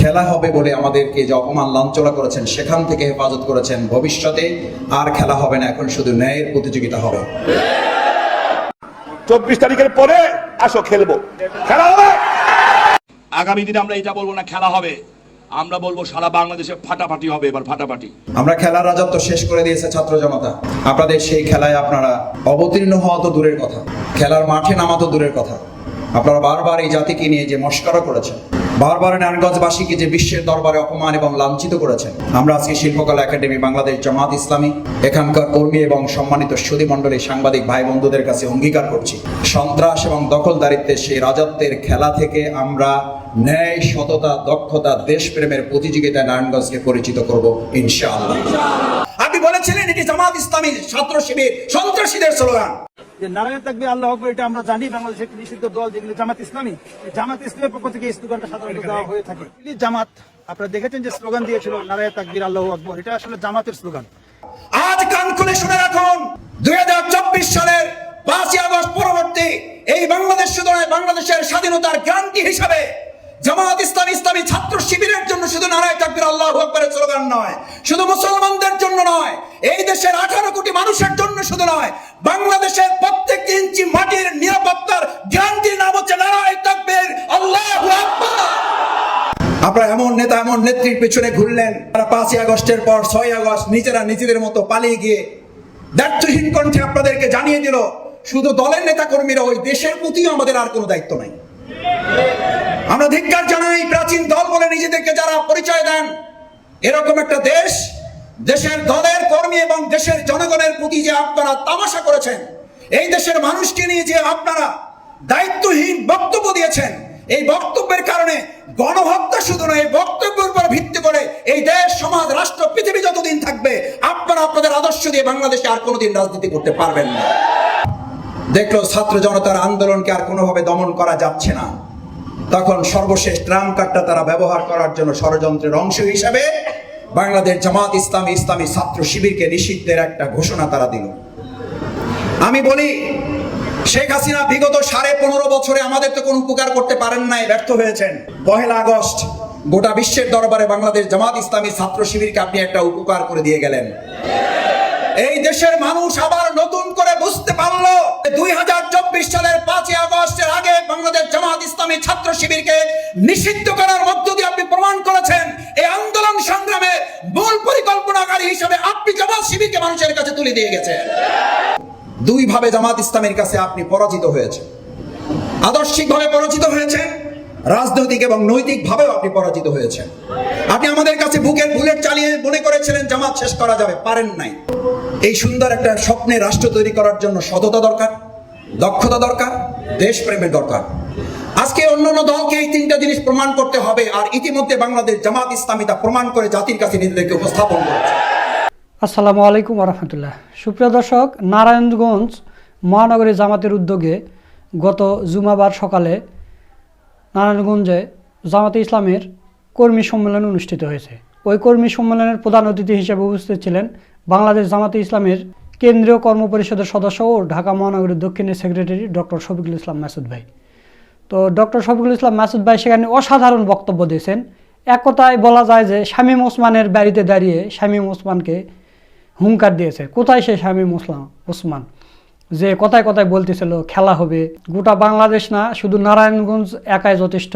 খেলা হবে বলে আমাদেরকে যে অপমান লাঞ্ছনা করেছেন সেখান থেকে হেফাজত করেছেন ভবিষ্যতে। আর খেলা হবে না এখন শুধু ন্যায়ের প্রতিযোগিতা হবে। চব্বিশ তারিখের পরে আসো খেলব। খেলা হবে! আগামী দিনে আমরা এটা বলব না খেলা হবে। আমরা বলব সারা বাংলাদেশে ফাটাফাটি হবে এবার ফাটাফাটি। আমরা খেলার রাজত্ব শেষ করে দিয়েছে ছাত্র জনতা। আপনাদের সেই খেলায় আপনারা অবতীর্ণ হওয়া তো দূরের কথা। খেলার মাঠে নামা তো দূরের কথা। আপনারা বারবার এই জাতিকে নিয়ে যে মস্করা করেছেন বারবার নারায়ণগঞ্জবাসীকে যে বিশ্বের দরবারে অপমান এবং লাঞ্ছিত করেছেন, আমরা আজকে শিল্পকলা একাডেমি বাংলাদেশ জামাত ইসলামী, এখানকার কর্মী এবং সম্মানিত সুদী মণ্ডলী সাংবাদিক ভাই বন্ধুদের কাছে অঙ্গীকার করছি। সন্ত্রাস এবং দখলদারিত্বের সেই রাজত্বের খেলা থেকে আমরা ন্যায়, সততা, দক্ষতা, দেশপ্রেমের প্রতিযোগিতায় নারায়ণগঞ্জকে পরিচিত করব, ইনশাআল্লাহ। বলেছিলেন এটি জামাত ইসলামী ছাত্র শিবির সন্ত্রাসীদের স্লোগান। যে নারায়ণ থাকবে আল্লাহ আকবর এটা আমরা জানি বাংলাদেশের একটি নিষিদ্ধ দল যেগুলো জামাত ইসলামী। জামাত ইসলামের পক্ষ থেকে এই স্লোগানটা সাধারণত দেওয়া হয়ে থাকে। জামাত আপনারা দেখেছেন যে স্লোগান দিয়েছিল নারায়ণ তাকবির আল্লাহ আকবর। এটা আসলে জামাতের স্লোগান। আজ কান খুলে শুনে রাখুন দুই সালের পাঁচই আগস্ট পরবর্তী এই বাংলাদেশ বাংলাদেশের স্বাধীনতার গ্রান্তি হিসাবে জামাত ইসলাম ইসলামী ছাত্র শিবিরের জন্য শুধু নারায় তাকবির আল্লাহ আকবরের স্লোগান নয়, শুধু মুসলমানদের জন্য নয়, এই দেশের আঠারো কোটি মানুষের জন্য শুধু নয়, বাংলাদেশের প্রত্যেক ইঞ্চি মাটির নিরাপত্তার গ্যারান্টির নাম হচ্ছে নারায় তাকবির আল্লাহ আপনারা এমন নেতা, এমন নেত্রীর পেছনে ঘুরলেন, তারা পাঁচই আগস্টের পর ছয় আগস্ট নিজেরা নিজেদের মতো পালিয়ে গিয়ে দায়িত্বহীন কণ্ঠে আপনাদেরকে জানিয়ে দিল, শুধু দলের নেতা কর্মীরা ওই দেশের প্রতিও আমাদের আর কোনো দায়িত্ব নাই। আমরা ধিক্কার জানাই, প্রাচীন দল বলে নিজেদেরকে যারা পরিচয় দেন, এরকম একটা দেশ, দেশের দলের কর্মী এবং দেশের জনগণের প্রতি যে আপনারা তামাশা করেছেন, এই দেশের মানুষকে নিয়ে যে আপনারা দায়িত্বহীন বক্তব্য দিয়েছেন, এই বক্তব্যের কারণে গণহত্যা শুধু নয়, এই বক্তব্যের উপর ভিত্তি করে এই দেশ, সমাজ, রাষ্ট্র, পৃথিবী যতদিন থাকবে, আপনারা আপনাদের আদর্শ দিয়ে বাংলাদেশে আর কোনোদিন রাজনীতি করতে পারবেন না। দেখল ছাত্র জনতার আন্দোলনকে আর কোনোভাবে দমন করা যাচ্ছে না। তখন সর্বশেষ ট্রাম কার্ডটা তারা ব্যবহার করার জন্য ষড়যন্ত্রের অংশ হিসাবে বাংলাদেশ জামাত ইসলামী ইসলামী ছাত্র শিবিরকে নিষিদ্ধের একটা ঘোষণা তারা দিল। আমি বলি, শেখ হাসিনা বিগত সাড়ে পনেরো বছরে আমাদের তো কোনো উপকার করতে পারেন নাই, ব্যর্থ হয়েছেন। পহেলা আগস্ট গোটা বিশ্বের দরবারে বাংলাদেশ জামাত ইসলামী ছাত্র শিবিরকে আপনি একটা উপকার করে দিয়ে গেলেন। এই দেশের মানুষ আবার নতুন করে বুঝতে পারল দুই হাজার চব্বিশ সালের পাঁচই আগস্টের আগে বাংলাদেশ জামাত ইসলামী ছাত্র শিবিরকে নিষিদ্ধ করার মধ্য দিয়ে আপনি প্রমাণ করেছেন, এই আন্দোলন সংগ্রামে মূল পরিকল্পনাকারী হিসেবে আপনি জামাত শিবিরকে মানুষের কাছে তুলে দিয়ে গেছেন। দুই ভাবে জামাত ইসলামের কাছে আপনি পরাজিত হয়েছে আদর্শিকভাবে পরাজিত হয়েছে রাজনৈতিক এবং নৈতিক ভাবেও আপনি পরাজিত হয়েছেন। আপনি আমাদের কাছে বুকের বুলেট চালিয়ে মনে করেছিলেন, জামাত শেষ করা যাবে, পারেন নাই। এই সুন্দর একটা স্বপ্নে রাষ্ট্র তৈরি করার জন্য সততা দরকার, দক্ষতা দরকার দেশপ্রেমের দরকার। আজকে অন্যান্য দলকে এই তিনটা জিনিস প্রমাণ করতে হবে, আর ইতিমধ্যে বাংলাদেশ জামাত ইসলামী তা প্রমাণ করে জাতির কাছে নিজেদেরকে উপস্থাপন করেছে। আসসালামু আলাইকুম রহমতুল্লাহ। সুপ্রিয় দর্শক, নারায়ণগঞ্জ মহানগরী জামাতের উদ্যোগে গত জুমাবার সকালে নারায়ণগঞ্জে জামাতে ইসলামের কর্মী সম্মেলন অনুষ্ঠিত হয়েছে। ওই কর্মী সম্মেলনের প্রধান অতিথি হিসেবে উপস্থিত ছিলেন বাংলাদেশ জামাতে ইসলামের কেন্দ্রীয় কর্ম পরিষদের সদস্য ও ঢাকা মহানগরীর দক্ষিণের সেক্রেটারি ডক্টর শফিকুল ইসলাম মাসুদ ভাই। তো ডক্টর শফিকুল ইসলাম মাসুদ ভাই সেখানে অসাধারণ বক্তব্য দিয়েছেন। এক কথায় বলা যায় যে শামীম ওসমানের বাড়িতে দাঁড়িয়ে শামীম ওসমানকে হুঙ্কার দিয়েছে। কোথায় সে শামীম ওসলাম ওসমান? যে কথায় কথায় বলতেছিল, খেলা হবে। গোটা বাংলাদেশ না, শুধু নারায়ণগঞ্জ একাই যথেষ্ট।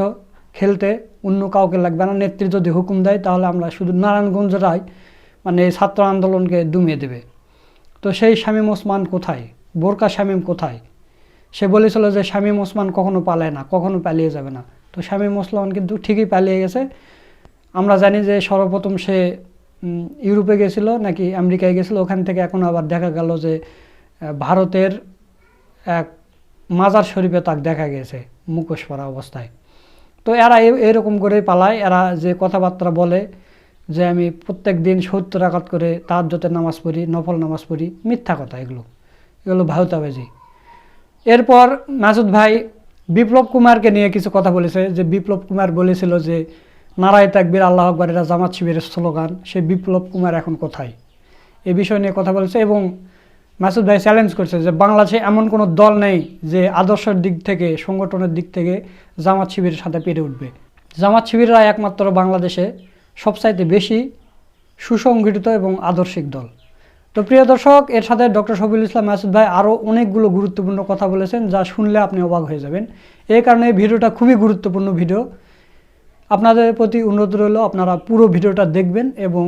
খেলতে অন্য কাউকে লাগবে না। নেত্রী যদি হুকুম দেয়, তাহলে আমরা শুধু নারায়ণগঞ্জরাই মানে ছাত্র আন্দোলনকে দুমিয়ে দেবে। তো সেই শামীম ওসমান কোথায়? বোরকা শামীম কোথায়? সে বলেছিল যে শামীম ওসমান কখনো পালায় না, কখনো পালিয়ে যাবে না। তো শামীম ওসমান কিন্তু ঠিকই পালিয়ে গেছে। আমরা জানি যে সর্বপ্রথম সে ইউরোপে গেছিল, নাকি আমেরিকায় গেছিল, ওখান থেকে এখন আবার দেখা গেল যে ভারতের এক মাজার শরীফে তাক দেখা গেছে, মুখোশ পরা অবস্থায়। তো এরা এরকম করেই পালায়। এরা যে কথাবার্তা বলে যে আমি প্রত্যেক দিন সত্তর আঘাত করে তার যতে নামাজ পড়ি, নফল নামাজ পড়ি, মিথ্যা কথা এগুলো। এগুলো ভাউতাবাজি এরপর মাসুদ ভাই বিপ্লব কুমারকে নিয়ে কিছু কথা বলেছে, যে বিপ্লব কুমার বলেছিল যে, নারায় তাকবির, আল্লাহ আকবর এরা জামাত শিবিরের স্লোগান, সে বিপ্লব কুমার এখন কোথায়? এ বিষয় নিয়ে কথা বলেছে এবং মাসুদ ভাই চ্যালেঞ্জ করছে যে, বাংলাদেশে এমন কোনো দল নেই যে আদর্শের দিক থেকে, সংগঠনের দিক থেকে জামাত শিবিরের সাথে পেরে উঠবে। জামাত শিবিররা একমাত্র বাংলাদেশে সবচাইতে বেশি সুসংগঠিত এবং আদর্শিক দল। তো প্রিয় দর্শক এর সাথে ডক্টর শফিউল ইসলাম মাসুদ ভাই আরও অনেকগুলো গুরুত্বপূর্ণ কথা বলেছেন, যা শুনলে আপনি অবাক হয়ে যাবেন। এই কারণে এই ভিডিওটা খুবই গুরুত্বপূর্ণ ভিডিও। আপনাদের প্রতি অনুরোধ রইল, আপনারা পুরো ভিডিওটা দেখবেন এবং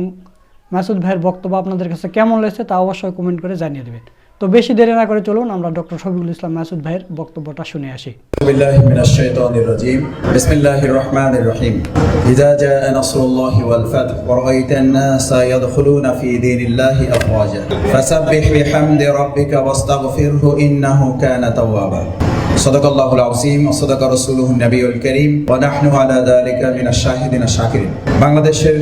মাসুদ ভাইয়ের বক্তব্য আপনাদের কাছে কেমন লেগেছে তা অবশ্যই কমেন্ট করে জানিয়ে দেবেন। তো বেশি দেরি না করে চলুন আমরা ডক্টর শফিউল ইসলাম মাসুদ ভাইয়ের বক্তব্যটা শুনে আসি بالله من الشيطان الرجيم بسم الله الرحمن الرحيم إذا جاء نصر الله والفتح ورأيت الناس يدخلون في دين الله أفواجا فسبح بحمد ربك واستغفره إنه كان توابا صدق الله العظيم وصدق رسوله النبي الكريم ونحن على ذلك من الشاهدين الشاكرين বাংলাদেশের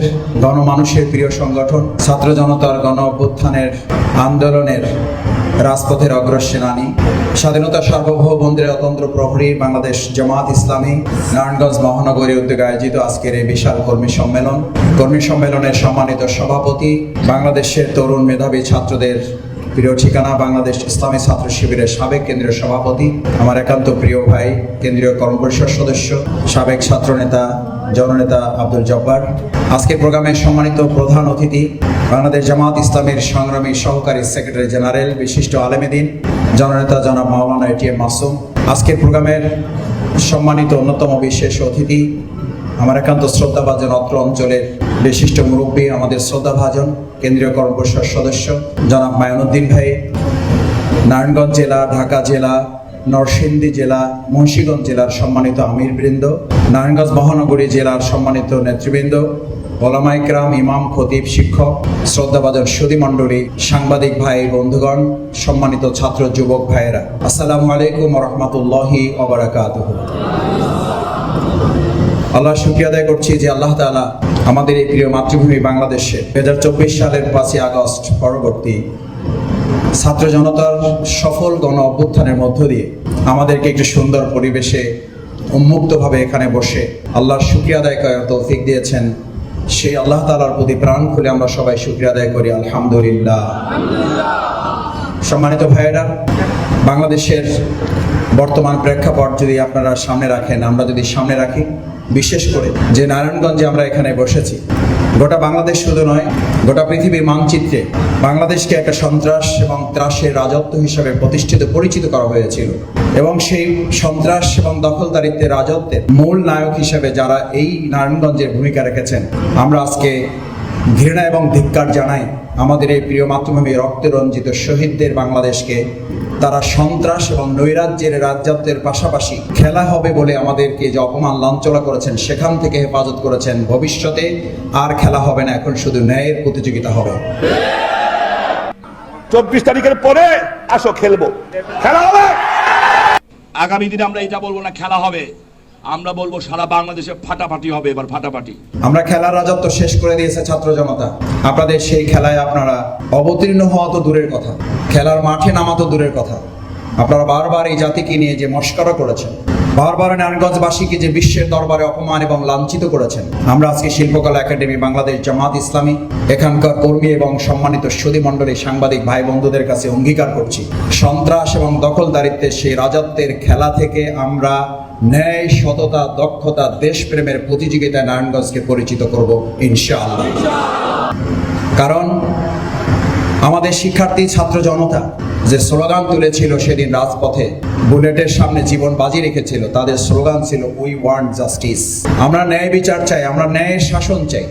গণমানুষের প্রিয় সংগঠন ছাত্র জনতার গণ অভ্যুত্থানের আন্দোলনের রাজপথের অগ্রসেনানী স্বাধীনতা সার্বভৌমন্দিরের অতন্ত্র প্রহরী বাংলাদেশ জামাত ইসলামী, নারায়ণগঞ্জ মহানগরী উদ্যোগে আয়োজিত আজকের এই বিশাল কর্মী সম্মেলন। কর্মী সম্মেলনের সম্মানিত সভাপতি বাংলাদেশের তরুণ মেধাবী ছাত্রদের প্রিয় ঠিকানা বাংলাদেশ ইসলামী ছাত্র শিবিরের সাবেক কেন্দ্রীয় সভাপতি, আমার একান্ত প্রিয় ভাই, কেন্দ্রীয় কর্মপরিষদ সদস্য, সাবেক ছাত্রনেতা, জননেতা আব্দুল জব্বার। আজকের প্রোগ্রামের সম্মানিত প্রধান অতিথি, বাংলাদেশ জামাত ইসলামের সংগ্রামী সহকারী সেক্রেটারি জেনারেল বিশিষ্ট আলেমেদিন জননেতা জনাব মাওলানা এটিএম মাসুম। আজকের প্রোগ্রামের সম্মানিত অন্যতম বিশেষ অতিথি, আমার একান্ত শ্রদ্ধাভাজন অত্র অঞ্চলের বিশিষ্ট মুরব্বী, আমাদের শ্রদ্ধাভাজন, কেন্দ্রীয় কর্মপরিষদ সদস্য, জনাব মায়ানুদ্দিন ভাই, নারায়ণগঞ্জ জেলা, ঢাকা জেলা, নরসিংদী জেলা, মুন্সিগঞ্জ জেলার সম্মানিত আমির বৃন্দ নারায়ণগঞ্জ মহানগরী জেলার সম্মানিত নেতৃবৃন্দ ওলামাইকরাম ইমাম, খতিব, শিক্ষক, শ্রদ্ধাভাজন সুদী মণ্ডলী, সাংবাদিক ভাই, বন্ধুগণ, সম্মানিত ছাত্র, যুবক ভাইয়েরা। আসসালামু আলাইকুম রহমতুল্লাহি ওবরাকাতুহ আল্লাহ শুক্রিয়া আদায় করছি যে আল্লাহ তাআলা আমাদের এই প্রিয় মাতৃভূমি বাংলাদেশে দু হাজার চব্বিশ সালের পাঁচই আগস্ট পরবর্তী ছাত্র জনতার সফল গণ অভ্যুত্থানের মধ্য দিয়ে আমাদেরকে একটি সুন্দর পরিবেশে উন্মুক্তভাবে এখানে বসে আল্লাহর শুক্রিয়া আদায় করার তৌফিক দিয়েছেন। সেই আল্লাহ তালার প্রতি প্রাণ খুলে আমরা সবাই শুক্রিয়া আদায় করি। আলহামদুলিল্লাহ। সম্মানিত ভাইয়েরা, বাংলাদেশের বর্তমান প্রেক্ষাপট যদি আপনারা সামনে রাখেন, আমরা যদি সামনে রাখি বিশেষ করে যে নারায়ণগঞ্জে আমরা এখানে বসেছি। গোটা বাংলাদেশ শুধু নয়, গোটা পৃথিবীর মানচিত্রে বাংলাদেশকে একটা সন্ত্রাস এবং ত্রাসের রাজত্ব হিসেবে প্রতিষ্ঠিত, পরিচিত করা হয়েছিল। এবং সেই সন্ত্রাস এবং দখলদারিত্বের রাজত্বের মূল নায়ক হিসেবে যারা এই নারায়ণগঞ্জের ভূমিকা রেখেছেন, আমরা আজকে ঘৃণা এবং ধিক্কার জানাই আমাদের এই প্রিয় মাতৃভূমি রক্তে রঞ্জিত শহীদদের বাংলাদেশকে তারা সন্ত্রাস এবং নৈরাজ্যের রাজ্যাত্বের পাশাপাশি খেলা হবে বলে আমাদেরকে যে অপমান লাঞ্ছনা করেছেন সেখান থেকে হেফাজত করেছেন ভবিষ্যতে আর খেলা হবে না এখন শুধু ন্যায়ের প্রতিযোগিতা হবে। চব্বিশ তারিখের পরে আসো খেলব। খেলা হবে! আগামী দিনে আমরা এটা বলব না খেলা হবে। আমরা বলব সারা বাংলাদেশে ফাটাফাটি হবে এবার ফাটাফাটি। আমরা খেলার রাজত্ব শেষ করে দিয়েছে ছাত্র জনতা। আপনাদের সেই খেলায় আপনারা অবতীর্ণ হওয়া তো দূরের কথা। খেলার মাঠে নামা তো দূরের কথা। আপনারা বারবার এই জাতিকে নিয়ে যে মস্করা করেছেন বারবার নারায়ণগঞ্জবাসীকে যে বিশ্বের দরবারে অপমান এবং লাঞ্ছিত করেছেন, আমরা আজকে শিল্পকলা একাডেমি বাংলাদেশ জামাত ইসলামী, এখানকার কর্মী এবং সম্মানিত সুদী মণ্ডলী সাংবাদিক ভাই বন্ধুদের কাছে অঙ্গীকার করছি। সন্ত্রাস এবং দখলদারিত্বের সেই রাজত্বের খেলা থেকে আমরা ন্যায়, সততা, দক্ষতা, দেশপ্রেমের প্রতিযোগিতায় নারায়ণগঞ্জকে পরিচিত করব ইনশাআল্লাহ। কারণ আমাদের শিক্ষার্থী, ছাত্র, জনতা যে স্লোগান তুলেছিল সেদিন রাজপথে, বুলেটের সামনে জীবন বাজি রেখেছিল, তাদের স্লোগান ছিল উই ওয়ান্ট জাস্টিস আমরা ন্যায় বিচার চাই, আমরা ন্যায়ের শাসন চাই।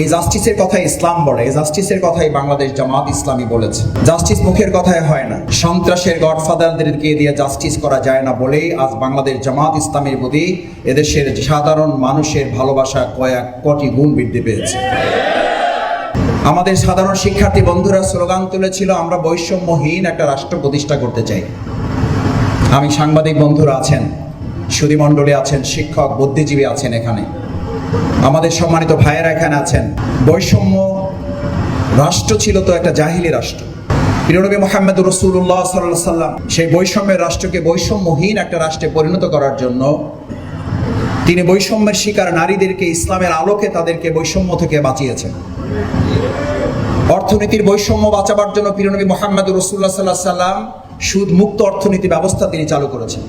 এই জাস্টিসের কথা ইসলাম বলে, এই জাস্টিসের কথাই বাংলাদেশ জামাত ইসলামী বলেছে। জাস্টিস মুখের কথায় হয় না। সন্ত্রাসের গডফাদারদেরকে দিয়ে জাস্টিস করা যায় না বলেই আজ বাংলাদেশ জামাত ইসলামের প্রতি এদেশের সাধারণ মানুষের ভালোবাসা কয়েক কোটি গুণ বৃদ্ধি পেয়েছে। আমাদের সাধারণ শিক্ষার্থী বন্ধুরা স্লোগান তুলেছিল, আমরা বৈষম্যহীন একটা রাষ্ট্র প্রতিষ্ঠা করতে চাই। আমি সাংবাদিক বন্ধুরা আছেন সুদীমণ্ডলী আছেন, শিক্ষক, বুদ্ধিজীবী আছেন এখানে। আমাদের সম্মানিত ভাইয়েরা এখানে আছেন। বৈষম্য রাষ্ট্র ছিল তো একটা জাহিলি রাষ্ট্র। প্রিয়নবী মোহাম্মদ রসুল্লাহ সাল্লাহ সাল্লাম সেই বৈষম্যের রাষ্ট্রকে বৈষম্যহীন একটা রাষ্ট্রে পরিণত করার জন্য তিনি বৈষম্যের শিকার নারীদেরকে ইসলামের আলোকে তাদেরকে বৈষম্য থেকে বাঁচিয়েছেন। অর্থনীতির বৈষম্য বাঁচাবার জন্য প্রিয়নবী মোহাম্মদ রসুল্লাহ সাল্লাহ সাল্লাম সুদ মুক্ত অর্থনীতি ব্যবস্থা তিনি চালু করেছেন।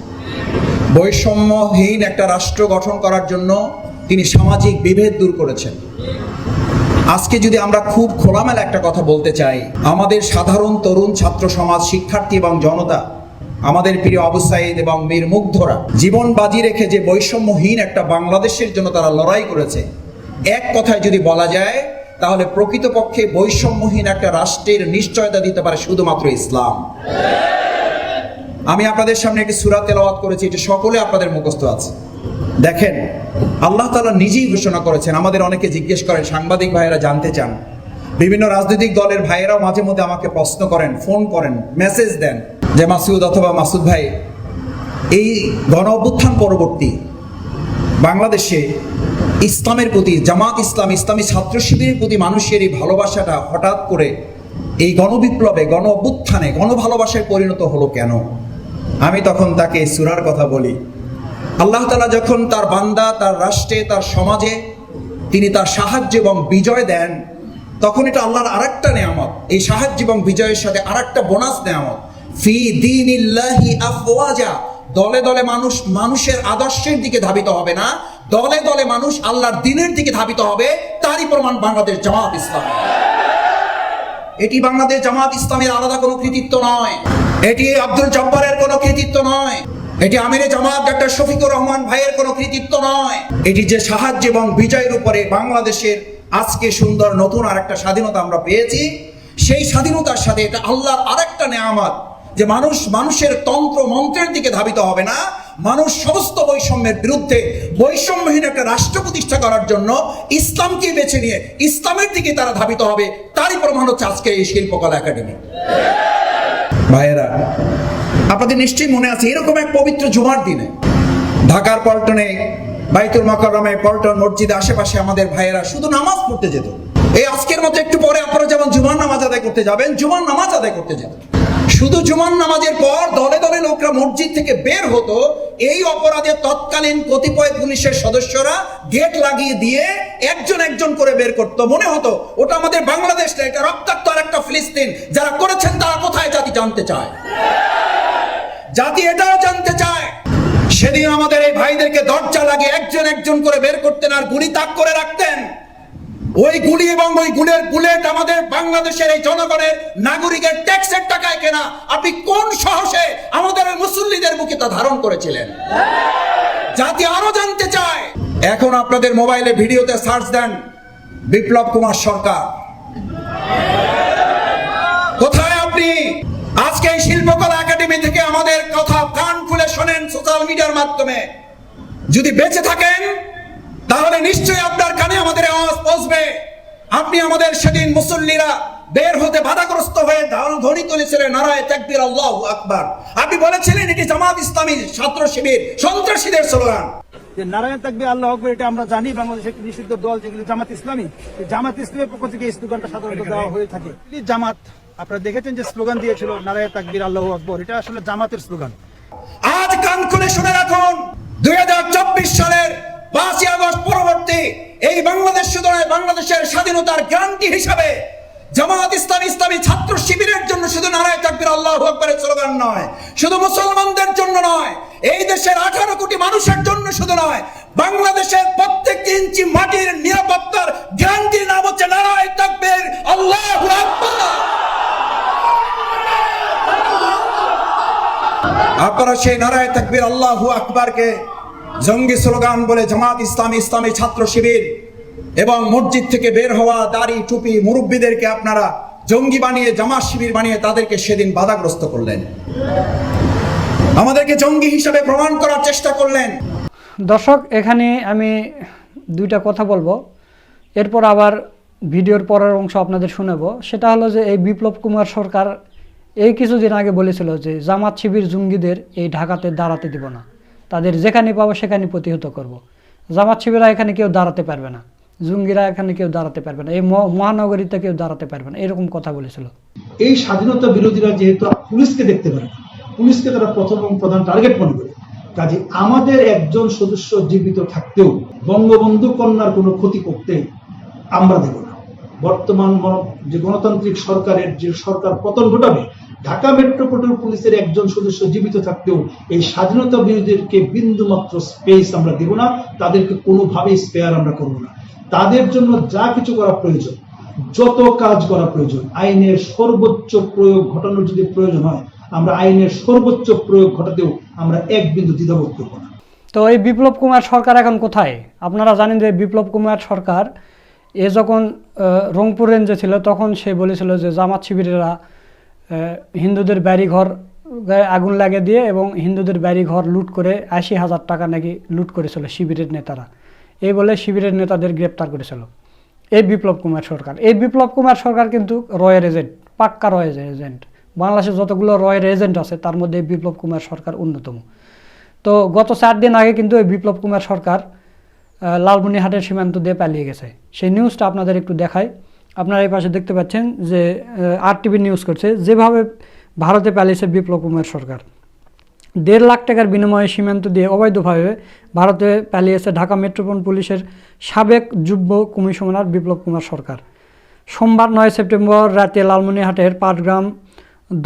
বৈষম্যহীন একটা রাষ্ট্র গঠন করার জন্য তিনি সামাজিক বিভেদ দূর করেছেন। আজকে যদি আমরা খুব খোলামেলা একটা কথা বলতে চাই, আমাদের সাধারণ তরুণ, ছাত্র সমাজ, শিক্ষার্থী এবং জনতা, আমাদের প্রিয় আবু সাইদ এবং মীর মুগ্ধরা, জীবন বাজি রেখে যে বৈষম্যহীন একটা বাংলাদেশের জন্য তারা লড়াই করেছে, এক কথায় যদি বলা যায় তাহলে প্রকৃতপক্ষে বৈষম্যহীন একটা রাষ্ট্রের নিশ্চয়তা দিতে পারে শুধুমাত্র ইসলাম। আমি আপনাদের সামনে একটি সুরা তেলাওয়াত করেছি, এটি সকলে আপনাদের মুখস্থ আছে। দেখেন, আল্লাহ তাআলা নিজেই ঘোষণা করেছেন, আমাদের অনেকে জিজ্ঞেস করেন, সাংবাদিক ভাইয়েরা জানতে চান? বিভিন্ন রাজনৈতিক দলের ভাইয়েরাও মাঝে মধ্যে আমাকে প্রশ্ন করেন, ফোন করেন, মেসেজ দেন যে মাসুদ অথবা মাসুদ ভাই, এই গণ অভ্যুত্থান পরবর্তী বাংলাদেশে ইসলামের প্রতি, জামাত ইসলাম, ইসলামী ছাত্র শিবিরের প্রতি মানুষের এই ভালোবাসাটা হঠাৎ করে এই গণবিপ্লবে, গণ অভ্যুত্থানে গণ ভালোবাসায় পরিণত হলো কেন? আমি তখন তাকে সুরার কথা বলি। আল্লাহ তালা যখন তার বান্দা, তার রাষ্ট্রে, তার সমাজে তিনি তার সাহায্য এবং বিজয় দেন, তখন এটা আল্লাহর আরেকটা নেয়ামত। এই সাহায্য এবং বিজয়ের সাথে আরেকটা বোনাস নেয়ামত। ফি দিনিল্লাহি আফওয়াজা। দলে দলে মানুষ মানুষের আদর্শের দিকে ধাবিত হবে না। দলে দলে মানুষ আল্লাহর দিনের দিকে ধাবিত হবে, তারই প্রমাণ বাংলাদেশ জামাত ইসলাম। এটি বাংলাদেশ জামাত ইসলামের আলাদা কোনো কৃতিত্ব নয়। এটি আব্দুল জব্বারের কোনো কৃতিত্ব নয়। এটি আমিরে জামাত ডাক্তার শফিকুর রহমান ভাইয়ের কোনো কৃতিত্ব নয়। এটি যে সাহায্য এবং বিজয়ের উপরে বাংলাদেশের আজকে সুন্দর নতুন আরেকটা স্বাধীনতা আমরা পেয়েছি, সেই স্বাধীনতার সাথে এটা আল্লাহর আরেকটা নেয়ামত। যে মানুষ মানুষের তন্ত্র মন্ত্রের দিকে ধাবিত হবে না, মানুষ সমস্ত বৈষম্যের বিরুদ্ধে বৈষম্যহীন একটা রাষ্ট্র প্রতিষ্ঠা করার জন্য ইসলামকে বেছে নিয়ে ইসলামের দিকে তারা ধাবিত হবে, তারই প্রমাণ হচ্ছে আজকে এই শিল্পকলা একাডেমি। ভাইয়েরা, আপনাদের নিশ্চয়ই মনে আছে এরকম এক পবিত্র জুমার দিনে ঢাকার পল্টনে, বাইতুল মাকারমে পল্টন মসজিদে আশেপাশে আমাদের ভাইয়েরা শুধু নামাজ পড়তে যেত। এই আজকের মতো একটু পরে আপনারা যেমন জুমার নামাজ আদায় করতে যাবেন, জুমার নামাজ আদায় করতে যেত। শুধু জুমার নামাজের পর দলে দলে লোকরা মসজিদ থেকে বের হতো, এই অপরাধে তৎকালীন কতিপয় পুলিশের সদস্যরা গেট লাগিয়ে দিয়ে একজন একজন করে বের করতো। মনে হতো, ওটা আমাদের বাংলাদেশ না, এটা রক্তাক্ত আর একটা ফিলিস্তিন। যারা করেছেন তারা কোথায় জাতি জানতে চায়? জাতি এটাও জানতে চায়। সেদিন আমাদের এই ভাইদেরকে দরজা লাগিয়ে একজন একজন করে বের করতেন আর গুলি তাক করে রাখতেন। ওই গুলি এবং ওই গুলের বুলেট আমাদের বাংলাদেশের এই জনগণের নাগরিকের ট্যাক্সের টাকায় কেনা। আপনি কোন সাহসে আমাদের মুসল্লিদের মুখে তা ধারণ করেছিলেন? জাতি আরও জানতে চায়। এখন আপনাদের মোবাইলে ভিডিওতে সার্চ দেন, বিপ্লব কুমার সরকার। কোথায় আপনি? আজকে এই শিল্পকলা একাডেমি থেকে আমাদের কথা কান খুলে শোনেন সোশ্যাল মিডিয়ার মাধ্যমে। যদি বেঁচে থাকেন তাহলে নিশ্চয়ই আপনার কানে আমাদের আওয়াজ পৌঁছবে আপনি আমাদের সেদিন মুসল্লিরা বের হতে বাধাগ্রস্ত হয়ে ধারণ ধ্বনি তুলেছিলেন নারায় তাকবীর আল্লাহু আকবার। আপনি বলেছিলেন এটি জামাত ইসলামী ছাত্র শিবির সন্ত্রাসীদের স্লোগান। যে নারায়ণ থাকবে আল্লাহ আকবর এটা আমরা জানি বাংলাদেশের একটি নিষিদ্ধ দল যেগুলি জামাত ইসলামী। জামাত ইসলামের পক্ষ থেকে এই স্লোগানটা সাধারণত দেওয়া হয়ে থাকে। জামাত আপনারা দেখেছেন যে স্লোগান দিয়েছিল নারায়ণ তাকবির আল্লাহ আকবর এটা আসলে জামাতের স্লোগান। আজ কান খুলে শুনে রাখুন দুই সালের পাঁচই আগস্ট পরবর্তী এই বাংলাদেশ শুধু বাংলাদেশের স্বাধীনতার গ্যারান্টি হিসাবে জামাত ইসলাম ইসলামী ছাত্র শিবিরের জন্য শুধু নারায় তাকবির আল্লাহ আকবরের স্লোগান নয়, শুধু মুসলমানদের জন্য নয়, এই দেশের আঠারো কোটি মানুষের জন্য শুধু নয়, বাংলাদেশের প্রত্যেক ইঞ্চি মাটির নিরাপত্তার গ্যারান্টির নাম হচ্ছে নারায় তাকবির আল্লাহ আপনারা সেই নারায় তাকবীর আল্লাহু আকবারকে জঙ্গি স্লোগান বলে জামাত ইসলামী ইসলামী ছাত্র শিবির এবং মসজিদ থেকে বের হওয়া দাড়ি, টুপি মুরব্বীদেরকে আপনারা জঙ্গি বানিয়ে, জামাত শিবির বানিয়ে তাদেরকে সেদিন বাধাগ্রস্ত করলেন। আমাদেরকে জঙ্গি হিসাবে প্রমাণ করার চেষ্টা করলেন। দর্শক, এখানে আমি দুইটা কথা বলব। এরপর আবার ভিডিওর পরের অংশ আপনাদের শোনাবো। সেটা হলো যে এই বিপ্লব কুমার সরকার এই কিছুদিন আগে বলেছিল যে জামাত শিবির জঙ্গিদের এই ঢাকাতে দাঁড়াতে দিব না। তাদের যেখানে পাবো সেখানে প্রতিহত করব। জামাত শিবিরা এখানে কেউ দাঁড়াতে পারবে না। জঙ্গিরা এখানে কেউ দাঁড়াতে পারবে না। এই মহানগরীতে কেউ দাঁড়াতে পারবে না। এরকম কথা বলেছিল। এই স্বাধীনতা বিরোধীরা যেহেতু পুলিশকে দেখতে পারে না, পুলিশকে তারা প্রথম এবং প্রধান টার্গেট মনে করে। কাজে আমাদের একজন সদস্য জীবিত থাকতেও বঙ্গবন্ধু কন্যার কোনো ক্ষতি করতে আমরা দেব না। বর্তমান যে গণতান্ত্রিক সরকারের যে সরকার পতন ঘটাবে, ঢাকা মেট্রোপলিটন পুলিশের একজন সদস্য জীবিত থাকতেও এই স্বাধীনতা বিরোধীদেরকে বিন্দু মাত্র স্পেস আমরা দেব না, তাদেরকে কোনোভাবেই স্পেয়ার আমরা করব না। তাদের জন্য যা কিছু করা প্রয়োজন, যত কাজ করা প্রয়োজন, আইনের সর্বোচ্চ প্রয়োগ ঘটানোর যদি প্রয়োজন হয়, আমরা আইনের সর্বোচ্চ প্রয়োগ ঘটাতেও আমরা এক বিন্দু দ্বিধাবোধ করব না। তো এই বিপ্লব কুমার সরকার এখন কোথায়? আপনারা জানেন যে বিপ্লব কুমার সরকার এ যখন রংপুর রেঞ্জে ছিল, তখন সে বলেছিল যে জামাত শিবিরেরা হিন্দুদের বাড়িঘর আগুন লাগিয়ে দিয়ে এবং হিন্দুদের বাড়িঘর লুট করে আশি হাজার টাকা নাকি লুট করেছিল শিবিরের নেতারা। এই বলে শিবিরের নেতাদের গ্রেপ্তার করেছিল। এই বিপ্লব কুমার সরকার। এই বিপ্লব কুমার সরকার কিন্তু রয়ের এজেন্ট, পাক্কা রয়ের এজেন্ট। বাংলাদেশে যতগুলো রয়ের এজেন্ট আছে, তার মধ্যে বিপ্লব কুমার সরকার অন্যতম। তো গত চার দিন আগে কিন্তু এই বিপ্লব কুমার সরকার লালমনিরহাটের সীমান্ত দিয়ে পালিয়ে গেছে। সেই নিউজটা আপনাদের একটু দেখাই। আপনারা এই পাশে দেখতে পাচ্ছেন যে আর টিভি নিউজ করছে, যেভাবে ভারতে পালিয়েছে বিপ্লব কুমার সরকার। দেড় লাখ টাকার বিনিময়ে সীমান্ত দিয়ে অবৈধভাবে ভারতে পালিয়েছে ঢাকা মেট্রোপলিটন পুলিশের সাবেক যুগ্ম কমিশনার বিপ্লব কুমার সরকার। সোমবার নয় সেপ্টেম্বর রাতে লালমনিরহাটের পাটগ্রাম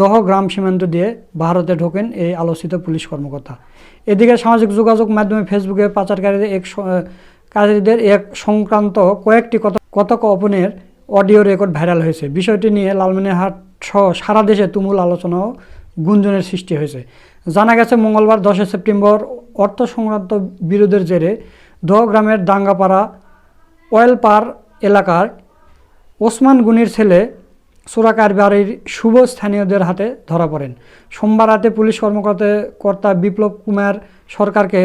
দহগ্রাম সীমান্ত দিয়ে ভারতে ঢোকেন এই আলোচিত পুলিশ কর্মকর্তা। এদিকে সামাজিক যোগাযোগ মাধ্যমে ফেসবুকে পাচারকারীদের এক কারীদের এক সংক্রান্ত কয়েকটি কত কতক অপনের অডিও রেকর্ড ভাইরাল হয়েছে। বিষয়টি নিয়ে লালমনিরহাট সহ সারা দেশে তুমুল আলোচনা ও গুঞ্জনের সৃষ্টি হয়েছে। জানা গেছে, মঙ্গলবার দশই সেপ্টেম্বর অর্থ সংক্রান্ত বিরোধের জেরে দহ গ্রামের দাঙ্গাপাড়া ওয়েলপার এলাকার ওসমান গুনির ছেলে সুরাকার বাড়ির শুভ স্থানীয়দের হাতে ধরা পড়েন। সোমবার রাতে পুলিশ কর্মকর্তা কর্তা বিপ্লব কুমার সরকারকে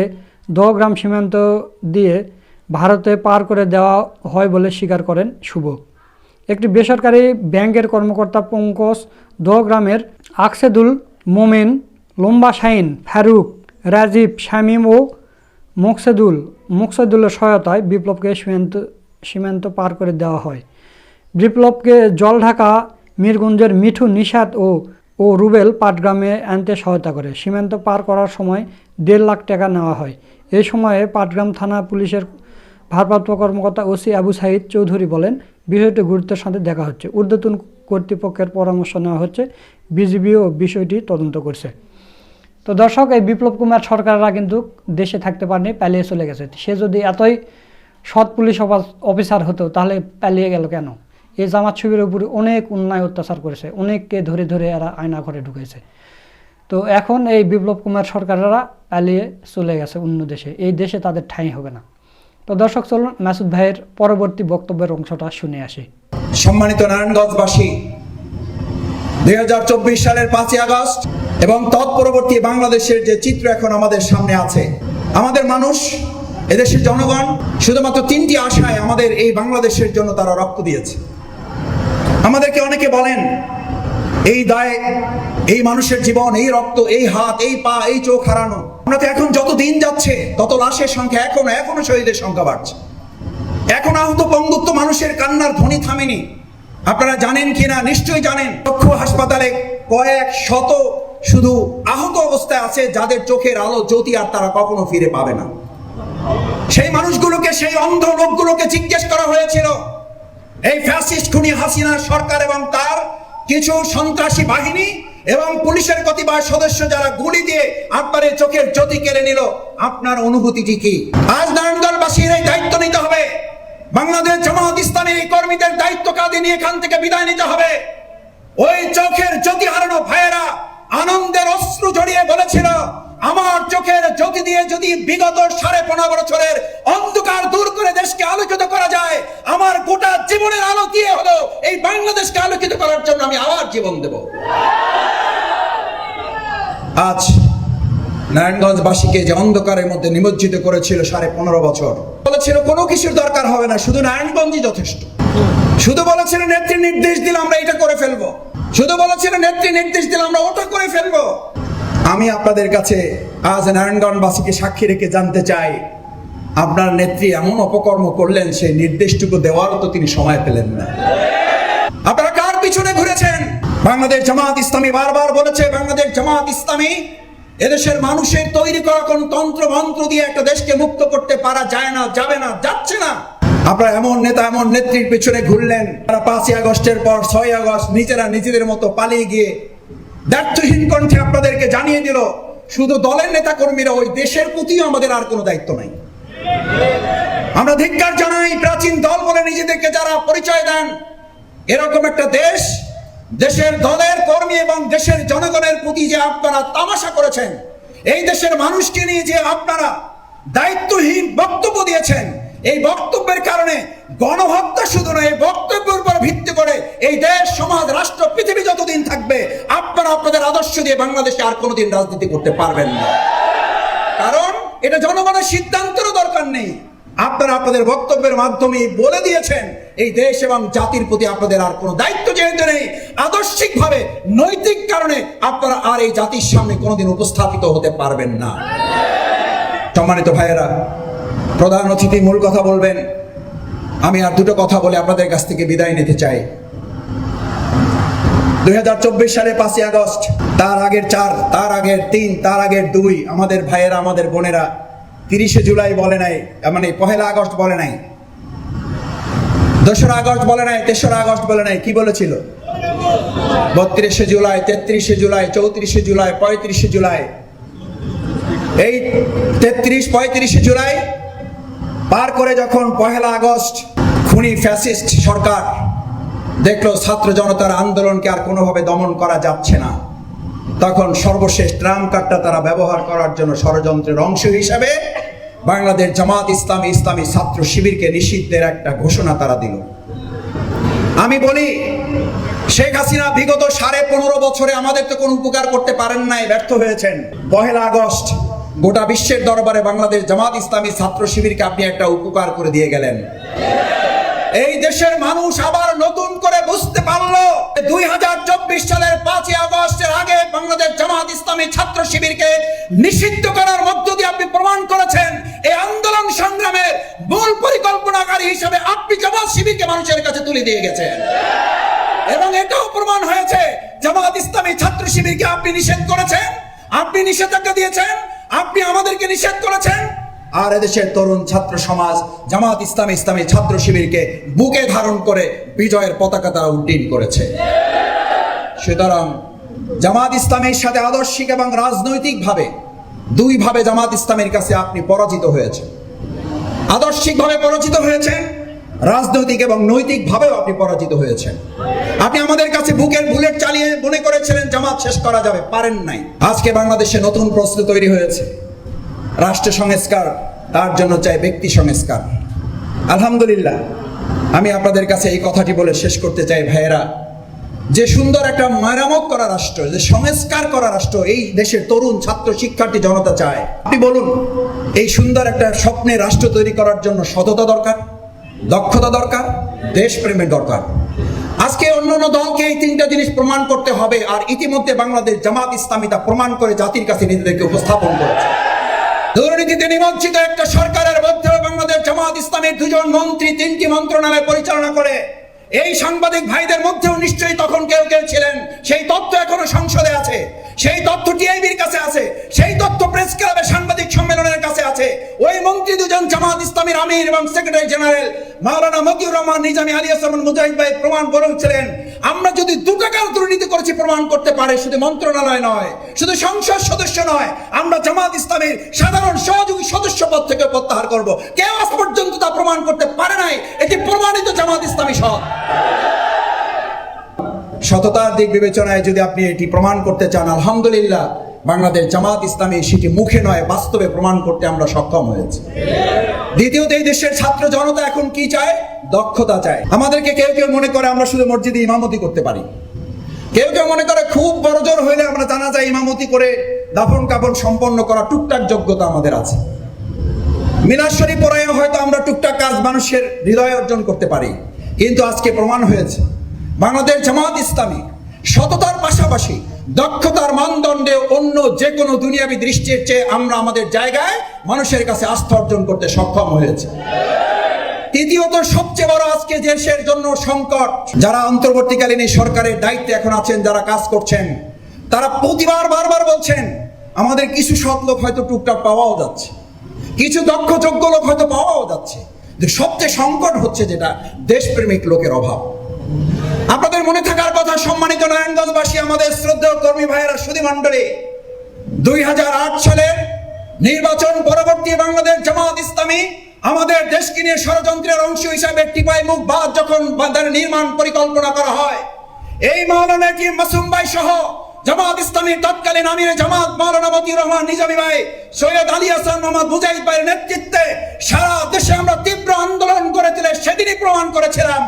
দহগ্রাম সীমান্ত দিয়ে ভারতে পার করে দেওয়া হয় বলে স্বীকার করেন শুভ। একটি বেসরকারি ব্যাংকের কর্মকর্তা পঙ্কজ দহগ্রামের আকসেদুল মোমেন, লম্বা শাইন, ফারুক, রাজীব, শামীম ও মোকসেদুল মোকসেদুলের সহায়তায় বিপ্লবকে সীমান্ত সীমান্ত পার করে দেওয়া হয়। বিপ্লবকে জলঢাকা, মিরগঞ্জের মিঠু, নিষাদ ও ও রুবেল পাটগ্রামে আনতে সহায়তা করে। সীমান্ত পার করার সময় দেড় লাখ টাকা নেওয়া হয়। এই সময়ে পাটগ্রাম থানা পুলিশের ভারপ্রাপ্ত কর্মকর্তা ওসি আবু সাইদ চৌধুরী বলেন, বিষয়টি গুরুত্বের সাথে দেখা হচ্ছে। ঊর্ধ্বতন কর্তৃপক্ষের পরামর্শ নেওয়া হচ্ছে বিজিবিও বিষয়টি তদন্ত করছে। তো দর্শক, এই বিপ্লব কুমার সরকাররা কিন্তু দেশে থাকতে পারেনি, পালিয়ে চলে গেছে। সে যদি এতই সৎ পুলিশ অফিসার হতো, তাহলে পালিয়ে গেল কেন? এই জামাত শিবিরের উপরে অনেক অন্যায় অত্যাচার করেছে, অনেককে ধরে ধরে এরা আয়না ঘরে ঢুকেছে তো এখন এই বিপ্লব কুমার সরকারেরা পালিয়ে চলে গেছে অন্য দেশে, এই দেশে তাদের ঠাঁই হবে না। তো দর্শক, চলুন মাসুদ ভাইয়ের পরবর্তী বক্তব্যের অংশটা শুনে আসি। সম্মানিত নারায়ণগঞ্জবাসী, দুই হাজার চব্বিশ সালের পাঁচই আগস্ট এবং তৎপরবর্তী বাংলাদেশের যে চিত্র এখন আমাদের সামনে আছে, আমাদের মানুষ, এদেশের জনগণ, শুধুমাত্র তিনটি আশায় আমাদের এই বাংলাদেশের জন্য তারা রক্ত দিয়েছে। আমাদেরকে অনেকে বলেন, এই দায়, এই মানুষের জীবন, এই রক্ত, এই হাত, এই পা, এই চোখ হারানো। আমরা তো এখন যত দিন যাচ্ছে, তত লাশের সংখ্যা এখনও এখনও শহীদের সংখ্যা বাড়ছে। এখন আহত পঙ্গুত্ব মানুষের কান্নার ধ্বনি থামেনি। আপনারা জানেন কিনা? নিশ্চয়ই জানেন। চক্ষু হাসপাতালে কয়েক শত শুধু আহত অবস্থায় আছে, যাদের চোখের আলো, জ্যোতি আর তারা কখনো ফিরে পাবে না। সেই মানুষগুলোকে, সেই অন্ধ লোকগুলোকে জিজ্ঞেস করা হয়েছিল। এই ফ্যাসিস্ট খুনি হাসিনা সরকার এবং তার কিছু সন্ত্রাসী বাহিনী এবং পুলিশের কতিপয় সদস্য যারা গুলি দিয়ে আপনার এই চোখের জ্যোতি কেড়ে নিল, আপনার অনুভূতিটি কি আজ নারায়ণগঞ্জবাসীর এই দায়িত্ব নিতে হবে। বাংলাদেশ জামাত ইসলামের এই কর্মীদের দায়িত্ব কাঁধে নিয়ে এখান থেকে বিদায় নিতে হবে। ওই চোখের জ্যোতি হারানো ভাইয়েরা আনন্দের অশ্রু জড়িয়ে বলেছিল আমার চোখের জ্যোতি দিয়ে যদি বিগত সাড়ে পনেরো বছরের অন্ধকার দূর করে দেশকে আলোকিত করা যায়, আমার গোটা জীবনের আলো দিয়ে হলো? এই বাংলাদেশকে আলোকিত করার জন্য আমি আবার জীবন দেব। আজ নারায়ণগঞ্জবাসীকে যে অন্ধকারের মধ্যে নিমজ্জিত করেছিল সাড়ে পনেরো বছর, বলেছিল কোনো কিছুর দরকার হবে না, শুধু নারায়ণগঞ্জই যথেষ্ট। শুধু বলেছিল নেত্রী নির্দেশ দিলে আমরা এটা করে ফেলব। শুধু বলেছিল নেত্রী নির্দেশ দিলে আমরা ওটা করে ফেলব। আমি আপনাদের কাছে আজ নারায়ণগঞ্জবাসীকে সাক্ষী রেখে জানতে চাই, আপনার নেত্রী এমন অপকর্ম করলেন, সেই নির্দেশটুকু দেওয়ারও তো তিনি সময় পেলেন না। আপনারা কার পিছনে ঘুরেছেন? বাংলাদেশ জামাত ইসলামী বারবার বলেছে, বাংলাদেশ জামাত ইসলামী এদেশের মানুষের তৈরি করা কোন তন্ত্র, মন্ত্র দিয়ে একটা দেশকে মুক্ত করতে পারা যায় না, যাবে না, যাচ্ছে না। আপনারা এমন নেতা, এমন নেত্রীর পেছনে ঘুরলেন, তারা পাঁচই আগস্টের পর ছয় আগস্ট নিজেরা নিজেদের মতো পালিয়ে গিয়ে দায়িত্বহীন কণ্ঠে আপনাদেরকে জানিয়ে দিল, শুধু দলের নেতা কর্মীরা ওই দেশের প্রতিও আমাদের আর কোনো দায়িত্ব নাই। আমরা ধিক্কার জানাই, প্রাচীন দল বলে নিজেদেরকে যারা পরিচয় দেন, এরকম একটা দেশ, দেশের দলের কর্মী এবং দেশের জনগণের প্রতি যে আপনারা তামাশা করেছেন, এই দেশের মানুষকে নিয়ে যে আপনারা দায়িত্বহীন বক্তব্য দিয়েছেন এই বক্তব্যের কারণে গণহত্যা শুধু নয়, এই বক্তব্যের উপর ভিত্তি করে এই দেশ, সমাজ, রাষ্ট্র, পৃথিবী যতদিন থাকবে, আপনারা আপনাদের আদর্শ দিয়ে বাংলাদেশে আর কোনোদিন রাজনীতি করতে পারবেন না। কারণ এটা জনগণের সিদ্ধান্তেরও দরকার নেই। আপনারা আপনাদের বক্তব্যের মাধ্যমে বলে দিয়েছেন, এই দেশ এবং জাতির প্রতি আপনাদের আর কোনো দায়িত্ব যেহেতু নেই আদর্শিক ভাবে নৈতিক কারণে আপনারা আর এই জাতির সামনে কোনোদিন উপস্থাপিত হতে পারবেন না। সম্মানিত ভাইয়েরা প্রধান অতিথি মূল কথা বলবেন। আমি আর দুটো কথা বলে আপনাদের কাছ থেকে বিদায় নিতে চাই। দু হাজার চব্বিশ সালে পাঁচই আগস্ট, তার আগের চার, তার আগের তিন, তার আগের দুই, আমাদের ভাইয়েরা, আমাদের বোনেরা তিরিশে জুলাই বলে নাই মানে পহেলা আগস্ট বলে নাই। দোসরা আগস্ট বলে নাই, তেসরা আগস্ট বলে নাই, কি বলেছিল? বত্রিশে জুলাই, তেত্রিশে জুলাই, চৌত্রিশে জুলাই, পঁয়ত্রিশে জুলাই। এই তেত্রিশ, পঁয়ত্রিশে জুলাই পার করে যখন পহেলা আগস্ট খুনি ফ্যাসিস্ট সরকার দেখল ছাত্র জনতার আন্দোলনকে আর কোনোভাবে দমন করা যাচ্ছে না, তখন সর্বশেষ ট্রাম কার্ডটা তারা ব্যবহার করার জন্য ষড়যন্ত্রের অংশ হিসাবে বাংলাদেশ জামাত ইসলামী ইসলামী ছাত্র শিবিরকে নিষিদ্ধের একটা ঘোষণা তারা দিল। আমি বলি, শেখ হাসিনা বিগত সাড়ে পনেরো বছরে আমাদের তো কোনো উপকার করতে পারেন নাই, ব্যর্থ হয়েছেন। পহেলা আগস্ট গোটা বিশ্বের দরবারে বাংলাদেশ জামাত ইসলামী ছাত্র শিবিরকে আপনি একটা উপকার করে দিয়ে গেলেন। এই দেশের মানুষ আবার নতুন করে বুঝতে পারল দুই হাজার চব্বিশ সালের পাঁচই আগস্টের আগে বাংলাদেশ জামাত ইসলামী ছাত্র শিবিরকে নিষিদ্ধ করার মধ্য দিয়ে আপনি প্রমাণ করেছেন, এই আন্দোলন সংগ্রামের মূল পরিকল্পনাকারী হিসেবে আপনি জামাত শিবিরকে মানুষের কাছে তুলে দিয়ে গেছেন। এবং এটাও প্রমাণ হয়েছে, জামাত ইসলামী ছাত্র শিবিরকে আপনি নিষেধ করেছেন, আপনি নিষেধাজ্ঞা দিয়েছেন আপনি আমাদেরকে নিষেধ করেছেন? আর এদেশের তরুণ ছাত্র সমাজ, জামাত ইসলামী ইসলামী ছাত্র শিবিরকে বুকে ধারণ করে বিজয়ের পতাকা তারা উড্ডীন করেছে। সুতরাং জামাত ইসলামের সাথে আদর্শিক এবং রাজনৈতিকভাবে দুইভাবে জামাত ইসলামের কাছে আপনি পরাজিত হয়েছে আদর্শিকভাবে পরাজিত হয়েছেন, রাজনৈতিক এবং নৈতিকভাবেও আপনি পরাজিত হয়েছেন। আপনি আমাদের কাছে বুকের বুলেট চালিয়ে মনে করেছিলেন, জামাত শেষ করা যাবে। পারেন নাই। আজকে বাংলাদেশে নতুন প্রশ্ন তৈরি হয়েছে। রাষ্ট্র সংস্কার, তার জন্য চাই ব্যক্তি সংস্কার। আলহামদুলিল্লাহ, আমি আপনাদের কাছে এই কথাটি বলে শেষ করতে চাই, ভাইয়েরা। যে সুন্দর একটা মেরামত করা রাষ্ট্র, যে সংস্কার করা রাষ্ট্র এই দেশের তরুণ ছাত্র শিক্ষার্থী জনতা চায়। আপনি বলুন, এই সুন্দর একটা স্বপ্নে রাষ্ট্র তৈরি করার জন্য সততা দরকার, দক্ষতা দরকার, দেশপ্রেমের দরকার? আজকে অন্য অন্য দলকে এই তিনটা জিনিস প্রমাণ করতে হবে, আর ইতিমধ্যে বাংলাদেশ জামাত ইসলামী তা প্রমাণ করে জাতির কাছে নিজেদেরকে উপস্থাপন করেছে। দুর্নীতিতে নিমজ্জিত একটা সরকারের মধ্যে বাংলাদেশ জামাত ইসলামের দুজন মন্ত্রী তিনটি মন্ত্রণালয় পরিচালনা করে। এই সাংবাদিক ভাইদের মধ্যেও নিশ্চয়ই তখন কেউ কেউ ছিলেন। সেই তথ্য এখনও সংসদে আছে। সেই তথ্য টিআইবির কাছে আছে। সেই তথ্য প্রেস ক্লাবের সাংবাদিক সম্মেলনের কাছে আছে। ওই মন্ত্রী দুজন জামাত ইসলামের আমির এবং সেক্রেটারি জেনারেল মাওলানা মতিউর রহমান নিজামী আলী আসলাম মুজাহিদ ভাই প্রমাণ করেছিলেন আমরা যদি দু টাকার দুর্নীতি করেছি, প্রমাণ করতে পারে, শুধু মন্ত্রণালয় নয়, শুধু সংসদ সদস্য নয়, আমরা জামাত ইসলামের সাধারণ সহযোগী সদস্য পদ থেকে প্রত্যাহার করব। কেউ আজ পর্যন্ত তা প্রমাণ করতে পারে নাই, এটি প্রমাণিত জামাত ইসলামী সৎ। সততার দিক বিবেচনায় যদি আপনি এটি প্রমাণ করতে চান, আলহামদুলিল্লাহ। বাংলাদেশ জামাত ইসলামী সেটি মুখে নয়, বাস্তবে প্রমাণ করতে আমরা সক্ষম হয়েছি। দ্বিতীয়ত, এই দেশের ছাত্র জনতা এখন কি চায়? দক্ষতা চায়। আমাদেরকে কেউ কেউ মনে করে আমরা শুধু মসজিদে ইমামতি করতে পারি। কেউ কেউ মনে করে খুব বড় জোর হইলে আমরা জানা যায় ইমামতি করে দাফন কাফন সম্পন্ন করা টুকটাক যোগ্যতা আমাদের আছে। শরীফ পড়ায় হয়তো আমরা টুকটাক কাজ মানুষের হৃদয় অর্জন করতে পারি। কিন্তু আজকে প্রমাণ হয়েছে, বাংলাদেশ জামাত ইসলামী সততার পাশাপাশি দক্ষতার মানদণ্ডে অন্য যে কোনো দুনিয়াবী দৃষ্টির চেয়ে আমরা আমাদের জায়গায় মানুষের কাছে আস্থা অর্জন করতে সক্ষম হয়েছে। তৃতীয়ত, সবচেয়ে বড় আজকে দেশের জন্য সংকট। যারা অন্তর্বর্তীকালীন এই সরকারের দায়িত্বে এখন আছেন, যারা কাজ করছেন, তারা প্রতিবার বারবার বলছেন, আমাদের কিছু সৎ লোক হয়তো টুকটাক পাওয়াও যাচ্ছে। কিছু দক্ষ যোগ্য লোক হয়তো পাওয়াও যাচ্ছে। সবচেয়ে সংকট হচ্ছে যেটা দেশপ্রেমিক লোকের অভাব। আপনাদের মনে থাকার কথা সম্মানিত নারায়ণগঞ্জবাসী, আমাদের শ্রদ্ধেয় কর্মী ভাইয়েরা, সুধী মণ্ডলী, দুই হাজার আট সালের নির্বাচন পরবর্তী বাংলাদেশ জামাত ইসলামী আমাদের দেশকে নিয়ে ষড়যন্ত্রের অংশ হিসাবে টিপাই মুখ বাদ যখন বাঁধার নির্মাণ পরিকল্পনা করা হয়। এই মাওলানা কি মাসুম ভাই সহ জামাত ইসলামীর তৎকালীন আমির জামাত মাওলানা মতিউর রহমান, নিজামী ভাই সৈয়দ আলী হাসান মোহাম্মদ মুজাহিদ ভাইয়ের নেতৃত্বে সারা দেশে আমরা তীব্র আন্দোলন করেছিলেন সেদিনই প্রমাণ করেছিলাম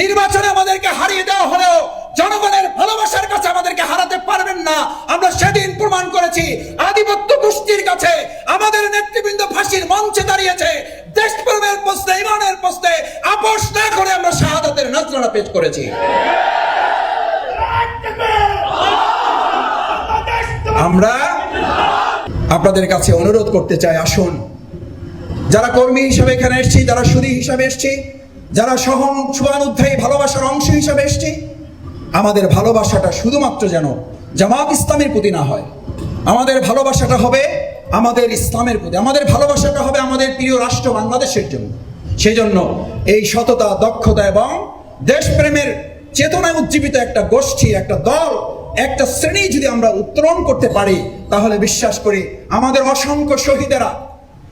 নির্বাচনে আমাদেরকে হারিয়ে দেওয়া হলেও জনগণের ভালোবাসার কাছে আমাদেরকে হারাতে পারবেন না। আমরা সেদিন প্রমাণ করেছি, আধিপত্য গোষ্ঠীর কাছে আমাদের নেতৃবৃন্দ ফাঁসির মঞ্চে দাঁড়িয়েছে। দেশপ্রেমের প্রশ্নে, ইমানের প্রশ্নে, আপোষ না করে আমরা শাহাদাতের নজরানা পেশ করেছি। আমরা আপনাদের কাছে অনুরোধ করতে চাই, আসুন। যারা কর্মী হিসাবে এখানে এসেছি, যারা সুদী হিসাবে এসেছি যারা সহন শুভানুধ্যায়ী ভালোবাসার অংশ হিসাবে এসেছি, আমাদের ভালোবাসাটা শুধুমাত্র যেন জামাত ইসলামের প্রতি না হয়। আমাদের ভালোবাসাটা হবে আমাদের ইসলামের প্রতি। আমাদের ভালোবাসাটা হবে আমাদের প্রিয় রাষ্ট্র বাংলাদেশের জন্য। সেই জন্য এই সততা, দক্ষতা এবং দেশপ্রেমের চেতনায় উজ্জীবিত একটা গোষ্ঠী, একটা দল, একটা শ্রেণি যদি আমরা উত্তরণ করতে পারি, তাহলে বিশ্বাস করি আমাদের অসংখ্য শহীদেরা,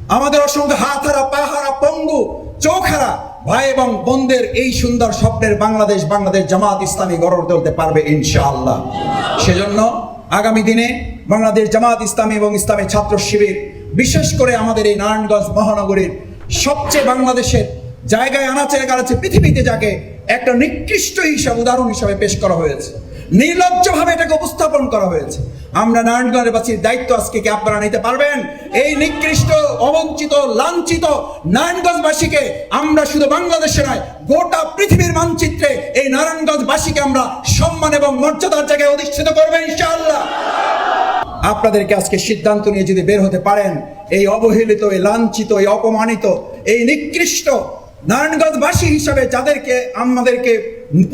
আমাদের অসংখ্য হাত হারা পা হারা পঙ্গু চোখ হারা ভাই এবং বোনদের এই সুন্দর স্বপ্নের বাংলাদেশ বাংলাদেশ জামাত ইসলামী গড়ে তুলতে পারবে ইনশাআল্লাহ। সেজন্য আগামী দিনে বাংলাদেশ জামাত ইসলামী এবং ইসলামী ছাত্র শিবির, বিশেষ করে আমাদের এই নারায়ণগঞ্জ মহানগরীর সবচেয়ে বাংলাদেশের জায়গায় আনাচে গানাচে পৃথিবীতে যাকে একটা নিকৃষ্ট হিসাব, উদাহরণ হিসাবে পেশ করা হয়েছে। নির্লজ্জভাবে এটাকে উপস্থাপন করা হয়েছে। আমরা নারায়ণগঞ্জের বাসীর দায়িত্ব আজকে কি আপনারা নিতে পারবেন? এই নিকৃষ্ট, অবঞ্চিত, লাঞ্ছিত নারায়ণগঞ্জবাসীকে আমরা শুধু বাংলাদেশে নয়, গোটা পৃথিবীর মানচিত্রে এই নারায়ণগঞ্জবাসীকে আমরা সম্মান এবং মর্যাদার জায়গায় অধিষ্ঠিত করব ইনশাআল্লাহ। আপনাদেরকে আজকে সিদ্ধান্ত নিয়ে যদি বের হতে পারেন, এই অবহেলিত, এই লাঞ্ছিত, এই অপমানিত, এই নিকৃষ্ট নারায়ণগঞ্জবাসী হিসাবে যাদেরকে, আমাদেরকে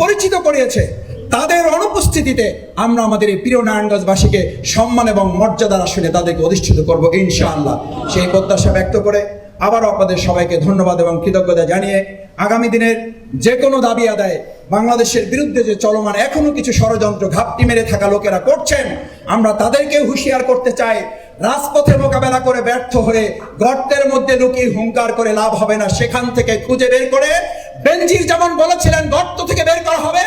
পরিচিত করিয়েছে তাদের অনুপস্থিতিতে আমরা আমাদের এই প্রিয় নারায়ণগঞ্জবাসীকে সম্মান এবং মর্যাদার আসলে তাদেরকে অধিষ্ঠিত করব ইনশাআল্লাহ। সেই প্রত্যাশা ব্যক্ত করে আবারও আপনাদের সবাইকে ধন্যবাদ এবং কৃতজ্ঞতা জানিয়ে আগামী দিনের যে কোনো দাবি আদায় বাংলাদেশের বিরুদ্ধে যে চলমান এখনও কিছু ষড়যন্ত্র ঘাপটি মেরে থাকা লোকেরা করছেন, আমরা তাদেরকে হুঁশিয়ার করতে চাই। রাজপথে মোকাবেলা করে ব্যর্থ হয়ে গর্তের মধ্যে লুকিয়ে হুঙ্কার করে লাভ হবে না, সেখান থেকে খুঁজে বের করে বেনজির যেমন বলেছিলেন, গর্ত থেকে বের করা হবে।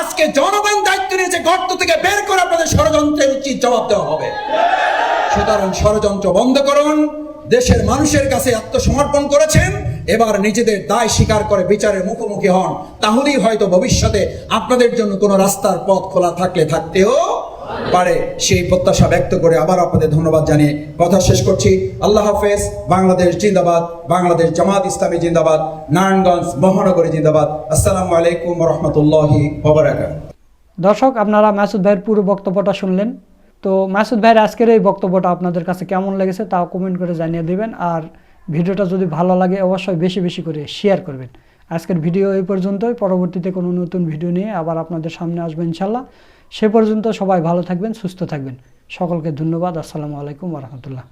আজকে জনগণ দায়িত্ব নিয়েছে গর্ত থেকে বের করে আপনাদের ষড়যন্ত্রের উচিত জবাব দেওয়া হবে। সুতরাং ষড়যন্ত্র বন্ধ করুন, দেশের মানুষের কাছে আত্মসমর্পণ করেছেন, এবার নিজেদের দায় স্বীকার করে বিচারের মুখোমুখি হন। তাহলেই হয়তো ভবিষ্যতে আপনাদের জন্য কোনো রাস্তার পথ খোলা থাকলে থাকতেও পারে সেই প্রত্যাশা ব্যক্ত করে আবার আপনাদের ধন্যবাদ জানিয়ে কথা শেষ করছি। আল্লাহ হাফেজ, বাংলাদেশ জিন্দাবাদ, বাংলাদেশ জামাত ইসলামী জিন্দাবাদ, নারায়ণগঞ্জ মহানগরী জিন্দাবাদ। আসসালামু আলাইকুম রহমতুল্লাহি দর্শক, আপনারা মাসুদ ভাইয়ের পুরো বক্তব্যটা শুনলেন। তো মাসুদ ভাইয়ের আজকের এই বক্তব্যটা আপনাদের কাছে কেমন লেগেছে তা কমেন্ট করে জানিয়ে দেবেন। আর ভিডিওটা যদি ভালো লাগে, অবশ্যই বেশি বেশি করে শেয়ার করবেন। আজকের ভিডিও এই পর্যন্তই। পরবর্তীতে কোনো নতুন ভিডিও নিয়ে আবার আপনাদের সামনে আসব ইনশাল্লাহ সে পর্যন্ত সবাই ভালো থাকবেন সুস্থ থাকবেন। সকলকে ধন্যবাদ। আসসালামু আলাইকুম রহমতুল্লাহ।